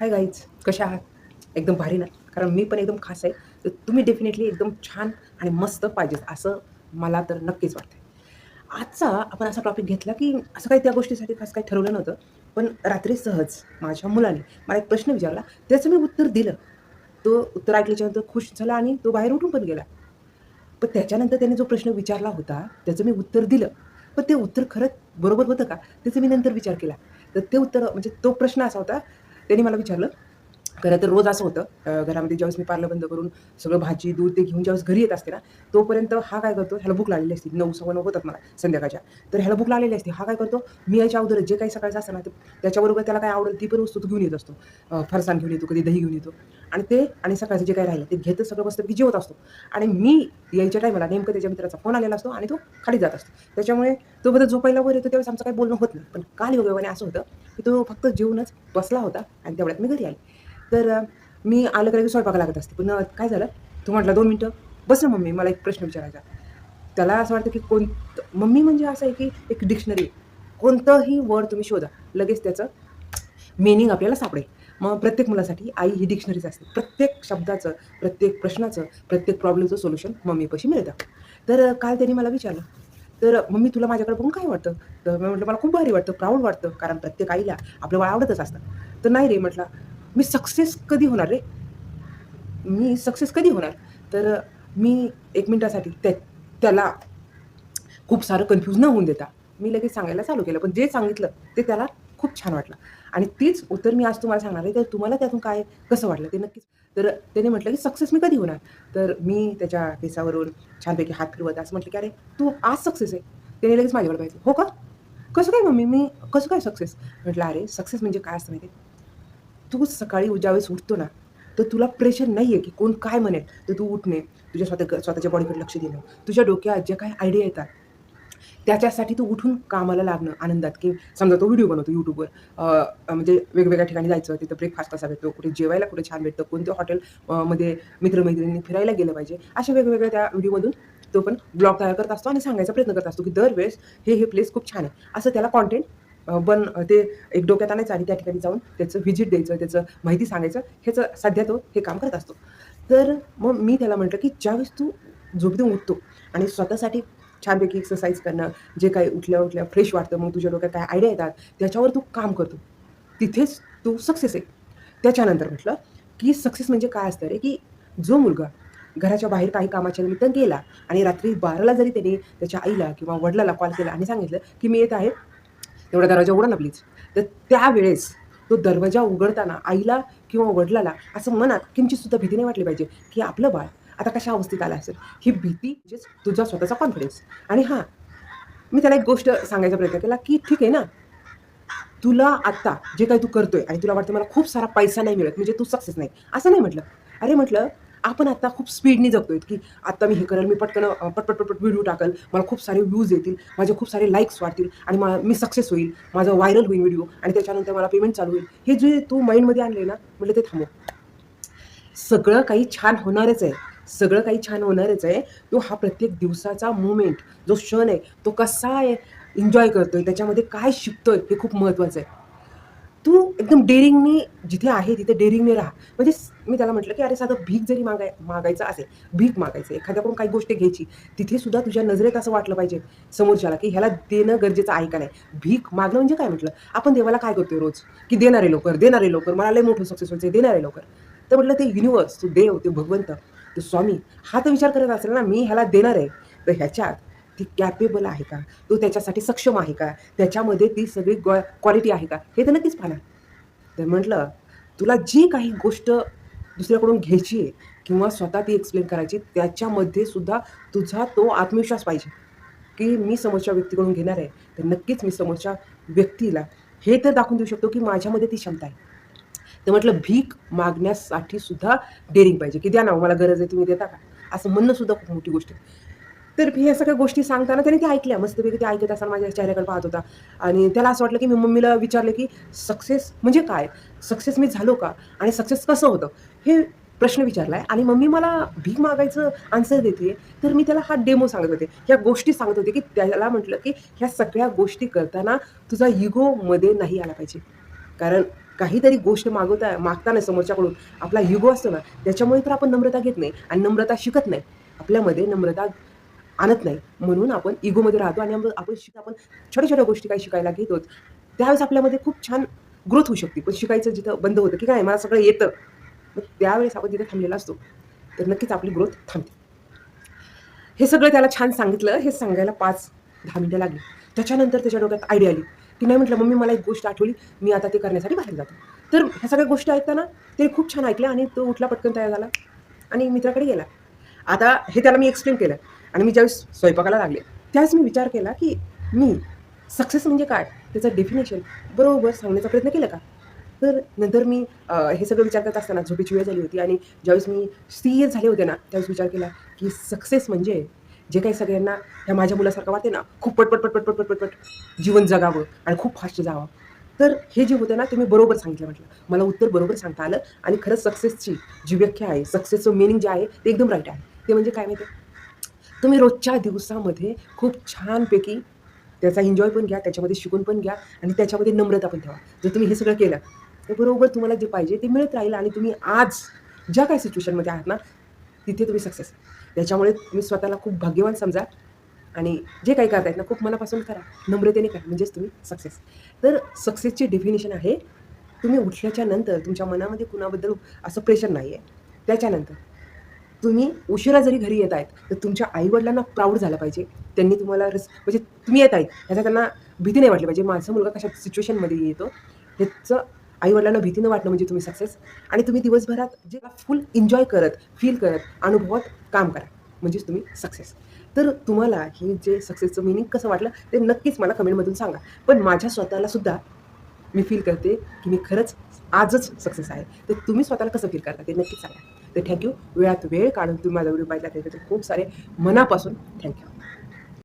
Hi guys कशा आहात? एकदम भारी ना? कारण मी पण एकदम खास आहे. तर तुम्ही डेफिनेटली एकदम छान आणि मस्त पाहिजे असं मला तर नक्कीच वाटतं आजचा आपण असा टॉपिक घेतला की असं काही त्या गोष्टीसाठी खास काही ठरवलं नव्हतं. पण रात्री सहज माझ्या मुलाने मला एक प्रश्न विचारला. त्याचं मी उत्तर दिलं. तो उत्तर ऐकल्याच्यानंतर खुश झाला आणि तो बाहेर उठून पण गेला. पण त्याच्यानंतर त्याने जो प्रश्न विचारला होता त्याचं मी उत्तर दिलं. पण ते उत्तर खरंच बरोबर होतं का? त्याचं मी नंतर विचार केला. तर ते उत्तर म्हणजे तो प्रश्न असा होता त्यांनी मला विचारलं खरं तर रोज असं होतं घरामध्ये ज्यावेळेस मी पार्लं बंद करून सगळं भाजी दूध ते घेऊन ज्यावेळेस घरी येत असते ना तोपर्यंत हा काय करतो ह्याला भूक लागलेली असते. नऊ सव्वा नऊ होतात मला संध्याकाळच्या. तर ह्याला भूक लागलेली असते. हा काय करतो मी याच्या अगोदर जे काही सकाळचं असतं ना ते त्याच्याबरोबर त्याला काय आवडेल ती पण वस्तू तो घेऊन येत असतो. फरसाण घेऊन येतो कधी दही घेऊन येतो. आणि ते आणि सकाळचं जे काय राहिलं ते घेतं सगळं बसतं की जेवत असतो. आणि मी यायच्या टायमाला नेमकं त्याच्या मित्राचा फोन आलेला असतो आणि तो खाली जात असतो. त्याच्यामुळे तो बदल झोपायला वगैरे येतो त्यावेळेस आमचं काही बोलणं होत नाही. पण काल योगाने असं होतं की तो फक्त जेवूनच बसला होता आणि तेवढ्यात मी घरी आले. तर मी आलं का लगेच स्वयंपाक लागत असते. पण काय झालं? तू म्हटला दोन मिनटं बस ना मम्मी मला एक प्रश्न विचारायचा. त्याला असं वाटतं की कोण मम्मी म्हणजे असं आहे की एक डिक्शनरी. कोणतंही वर्ड तुम्ही शोधा. लगेच त्याचं मिनिंग आपल्याला सापडेल. मग प्रत्येक मुलासाठी आई ही डिक्शनरीच असते. प्रत्येक शब्दाचं प्रत्येक प्रश्नाचं प्रत्येक प्रॉब्लेमचं सोल्युशन मम्मीपाशी मिळतं. तर काल त्यांनी मला विचारलं. तर मम्मी तुला माझ्याकडे बघून काय वाटतं? तर मी म्हटलं मला खूप भारी वाटतं प्राऊड वाटतं कारण प्रत्येक आईला आपलं बाळ आवडतच असतं. तर नाही रे म्हटलं मी सक्सेस कधी होणार रे? मी सक्सेस कधी होणार? तर मी एक मिनटासाठी त्या त्याला खूप सारं कन्फ्यूज न होऊन देता मी लगेच सांगायला चालू केलं. पण जे सांगितलं ते त्याला खूप छान वाटलं. आणि तीच उत्तर मी आज तुम्हाला सांगणार आहे. तर तुम्हाला त्यातून काय कसं वाटलं ते नक्कीच. तर त्याने म्हटलं की सक्सेस मी कधी होणार? तर मी त्याच्या केसावरून छानपैकी हात फिरवत असं म्हटलं की अरे तू आज सक्सेस आहे. त्याने लगेच माझ्याकडे पाहिजे हो का? कसं काय मम्मी? मी कसं काय सक्सेस म्हटलं अरे सक्सेस म्हणजे काय असतं माहिती तू सकाळी ज्यावेळेस उठतो ना तर तुला प्रेशर नाही आहे की कोण काय म्हणेल तर तू उठणे तुझ्या स्वतः स्वतःच्या बॉडीकडे लक्ष देणं तुझ्या डोक्यात ज्या काय आयडिया येतात त्याच्यासाठी तू उठून कामाला लागणं आनंदात. की समजा तो व्हिडिओ बनवतो यूट्यूबवर म्हणजे वेगवेगळ्या ठिकाणी जायचं तिथं ब्रेकफास्ट असा भेटतो कुठे जेवायला कुठे छान भेटतं कोणत्या हॉटेल मध्ये मित्रमैत्रिणी फिरायला गेलं पाहिजे अशा वेगवेगळ्या त्या व्हिडिओमधून तो पण ब्लॉग तयार करत असतो आणि सांगायचा प्रयत्न करत असतो की दरवेळेस हे हे प्लेस खूप छान आहे. असं त्याला कॉन्टेंट बन ते एक डोक्यात आणायचं आणि त्या ठिकाणी जाऊन त्याचं व्हिजिट द्यायचं त्याचं माहिती सांगायचं. ह्याचं सध्या तो हे काम करत असतो. तर मग मी त्याला म्हटलं की ज्यावेळेस तू झोपेतून उठतो आणि स्वतःसाठी छानपैकी एक्सरसाइज करणं जे काही उठल्या उठल्या फ्रेश वाटतं मग तुझ्या डोक्यात काय आयडिया येतात त्याच्यावर तू काम करतो. तिथेच तू सक्सेस आहे. त्याच्यानंतर म्हटलं की सक्सेस म्हणजे काय असतं रे की जो मुलगा घराच्या बाहेर काही कामाच्या निमित्त गेला आणि रात्री बाराला जरी त्याने त्याच्या आईला किंवा वडिलाला कॉल केला आणि सांगितलं की मी येत आहे तेवढा दरवाजा उघडा ना प्लीज तर त्यावेळेस तो दरवाजा उघडताना आईला किंवा वडिलाला असं मनात किंचितसुद्धा भीती नाही वाटली पाहिजे की आपलं बाळ आता कशा अवस्थेत आला असेल? ही भीती म्हणजेच तुझा स्वतःचा कॉन्फिडन्स आणि हां मी त्याला एक गोष्ट सांगायचा प्रयत्न केला की ठीक आहे ना तुला आत्ता जे काही तू करतोय आणि तुला वाटतं मला खूप सारा पैसा नाही मिळत म्हणजे तू सक्सेस नाही. असं नाही म्हटलं. अरे म्हटलं आपण आता खूप स्पीडनी जगतोय की आत्ता मी हे करेल मी पटकन पटपट पटपट व्हिडिओ टाकल मला खूप सारे व्ह्यूज येतील माझे खूप सारे लाईक्स वाढतील आणि मला मी सक्सेस होईल माझं व्हायरल होईल व्हिडिओ आणि त्याच्यानंतर मला पेमेंट चालू होईल. हे जे तू माइंडमध्ये आणले ना म्हटलं ते थांबव. सगळं काही छान होणारच आहे. सगळं काही छान होणारच आहे. तो हा प्रत्येक दिवसाचा मुमेंट जो क्षण आहे तो कसा आहे एन्जॉय करतोय त्याच्यामध्ये काय शिकतोय हे खूप महत्त्वाचं आहे. एकदम डेअरिंगने जिथे आहे तिथे डेअरिंगने राहा. म्हणजे मी त्याला म्हटलं की अरे साधं भीक जरी मागाय मागायचं असेल भीक मागायचं एखाद्याकडून काही गोष्ट घ्यायची तिथे सुद्धा तुझ्या नजरेत असं वाटलं पाहिजे समोरच्याला की ह्याला देणं गरजेचं आहे का नाही? भीक मागणं म्हणजे काय म्हटलं? आपण देवाला काय करतोय रोज? की देणारे लवकर देणारे लवकर मला लय मोठं सक्सेस व्हायचं देणारे लवकर तर म्हटलं ते युनिवर्स तो देव ते भगवंत तो स्वामी हा तर विचार करत असेल ना मी ह्याला देणार आहे. तर ह्याच्यात ती कॅपेबल आहे का? तो त्याच्यासाठी सक्षम आहे का? त्याच्यामध्ये ती सगळी क्वालिटी आहे का? हे तर नक्कीच पाहणार. तर म्हटलं तुला जी काही गोष्ट दुसऱ्याकडून घ्यायची आहे किंवा स्वतः ती एक्सप्लेन करायची त्याच्यामध्ये सुद्धा तुझा तो आत्मविश्वास पाहिजे की मी समोरच्या व्यक्तीकडून घेणार आहे. तर नक्कीच मी समोरच्या व्यक्तीला हे तर दाखवून देऊ शकतो की माझ्यामध्ये ती क्षमता आहे. तर म्हटलं भीक मागण्यासाठी सुद्धा डेअरिंग पाहिजे. की द्या ना मला गरज आहे तुम्ही देता का? असं म्हणणं सुद्धा खूप मोठी गोष्ट आहे. तर ह्या सगळ्या गोष्टी सांगताना त्याने ते ऐकल्या. मस्तपैकी ते ऐकत असताना माझ्या चेहऱ्याकडे पाहत होता. आणि त्याला असं वाटलं की मी मम्मीला विचारलं की सक्सेस म्हणजे काय? सक्सेस मी झालो का? आणि सक्सेस कसं होतं? हे प्रश्न विचारला आहे आणि मम्मी मला भीक मागायचं आन्सर देते. तर मी त्याला हा डेमो सांगत होते. ह्या गोष्टी सांगत होते की त्याला म्हटलं की ह्या सगळ्या गोष्टी करताना तुझा युगोमध्ये नाही आला पाहिजे. कारण काहीतरी गोष्ट मागवता मागताना समोरच्याकडून आपला युगो असतो ना त्याच्यामुळे तर आपण नम्रता घेत नाही आणि नम्रता शिकत नाही. आपल्यामध्ये नम्रता आणत नाही. म्हणून आपण इगोमध्ये राहतो आणि आपण शिक आपण छोट्या छोट्या गोष्टी काही शिकायला घेतो त्यावेळेस आपल्यामध्ये खूप छान ग्रोथ होऊ शकते. पण शिकायचं जिथं बंद होतं की काय मला सगळं येतं. मग त्यावेळेस आपण तिथे थांबलेला असतो तर नक्कीच आपली ग्रोथ थांबते. हे सगळं त्याला छान सांगितलं. हे सांगायला पाच दहा मिनिटं लागली. त्याच्यानंतर त्याच्या डोक्यात आयडिया आली. की नाही म्हटलं मम्मी मला एक गोष्ट आठवली. मी आता ते करण्यासाठी बाहेर जातो. तर ह्या सगळ्या गोष्टी ऐकताना ते खूप छान ऐकल्या आणि तो उठला पटकन तयार झाला. आणि मित्राकडे गेला. आता हे त्याला मी एक्सप्लेन केलं. आणि मी ज्यावेळेस स्वयंपाकाला लागले त्यावेळेस मी विचार केला की मी सक्सेस म्हणजे काय? त्याचं डेफिनेशन बरोबर सांगण्याचा प्रयत्न केला का? तर नंतर मी हे सगळं विचार करत असताना झोपेची वेळ झाली होती आणि ज्यावेळेस मी सिरियस झाले होते ना त्यावेळेस विचार केला की सक्सेस म्हणजे जे काही सगळ्यांना ह्या माझ्या मुलासारखं वाटते ना खूप पटपट पटपट पटपट पटपट जीवन जगावं आणि खूप फास्ट जावं. तर हे जे होतं ना ते मी बरोबर सांगितलं म्हटलं. मला उत्तर बरोबर सांगता आलं आणि खरंच सक्सेसची जी व्याख्या आहे सक्सेसचं मिनिंग जे आहे ते एकदम राईट आहे. ते म्हणजे काय माहिती आहे? तुम्ही रोजच्या दिवसामध्ये खूप छानपैकी त्याचा एन्जॉय पण घ्या त्याच्यामध्ये शिकून पण घ्या आणि त्याच्यामध्ये नम्रता पण ठेवा. जर तुम्ही हे सगळं केलं तर बरोबर तुम्हाला जे पाहिजे ते मिळत राहील आणि तुम्ही आज ज्या काही सिच्युएशनमध्ये आहात ना तिथे तुम्ही सक्सेस त्याच्यामुळे तुम्ही स्वतःला खूप भाग्यवान समजा आणि जे काही करतायत ना खूप मनापासून करा. नम्रतेने करा. म्हणजेच तुम्ही सक्सेस तर सक्सेसची डेफिनेशन आहे तुम्ही उठल्याच्या नंतर तुमच्या मनामध्ये कुणाबद्दल असं प्रेशर नाही आहे त्याच्यानंतर तुम्ही उशिरा जरी घरी येत आहेत तर तुमच्या आईवडिलांना प्राऊड झालं पाहिजे. त्यांनी तुम्हाला रिस म्हणजे तुम्ही येत आहेत ह्याचा त्यांना भीती नाही वाटली पाहिजे. माझा मुलगा कशा सिच्युएशनमध्ये येतो त्याचं आईवडिलांना भीती न वाटणं म्हणजे तुम्ही सक्सेस आणि तुम्ही दिवसभरात जे फुल एन्जॉय करत फील करत अनुभवात काम करा म्हणजेच तुम्ही सक्सेस तर तुम्हाला हे जे सक्सेसचं मिनिंग कसं वाटलं ते नक्कीच मला कमेंटमधून सांगा. पण माझ्या स्वतःला सुद्धा मी फील करते की मी खरंच आजच सक्सेस आहे. तर तुम्ही स्वतःला कसं फील करता ते नक्कीच सांगा. तर थँक्यू वेळात वेळ काढून तुम्ही माझा व्हिडिओ पाहिला त्याच्याबद्दल खूप सारे मनापासून थँक्यू